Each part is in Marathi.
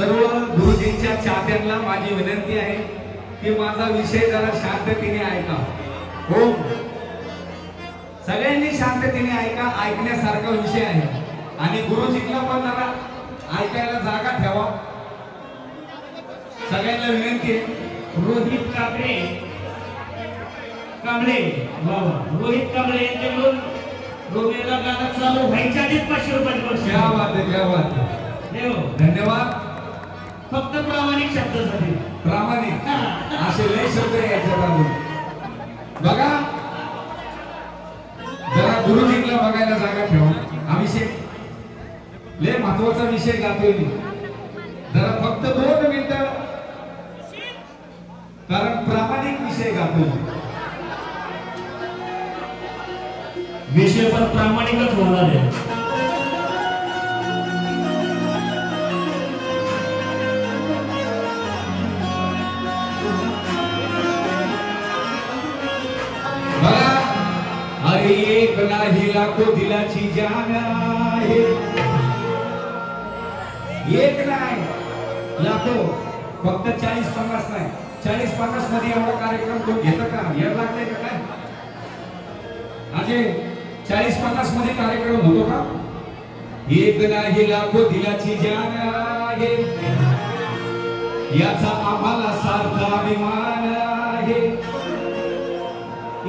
सर्व गुरुजींच्या चाहत्यांना माझी विनंती आहे की माझा विषय जरा शांततेने ऐका. हो. सगळ्यांनी शांततेने ऐका ऐकण्यासारखा विषय आहे. आणि गुरुजींना पण जरा ऐकायला जागा ठेवा. सगळ्यांना विनंती आहे. रोहित कांबळे. कांबळे. रोहित कांबळे यांच्याकडून रोमेला गाणं चालू व्हायच्या आधीच पाचशे रुपयाचे. देव. धन्यवाद. फक्त प्रामाणिक शब्दासाठी. प्रामाणिक. असे लय शब्द आहे याच्यात अजून बघा. जरा गुरुजींना बघायला जागा ठेवा. विषय लय महत्त्वाचा विषय गातोय मी. जरा फक्त दोन मिनिट. कारण प्रामाणिक विषय गातोय विषय पण प्रामाणिकच होणार आहे. एक नाही लाखो दिलाची जान आहे. एक नाही लाखो फक्त चाळीस पन्नास नाही. चाळीस पन्नासमध्ये एवढा कार्यक्रम कोण घेतं का? यायला लागतंय का काय? अजय चाळीस पन्नासमध्ये कार्यक्रम होतो का? एक नाही लाखो दिलाची जान आहे. याचा आम्हाला सारखा अभिमान आहे.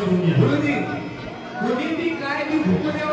माझ्या येऊ नका पैसे घेऊन या गुरुजी कुणी बी काय बी भूक द्यावो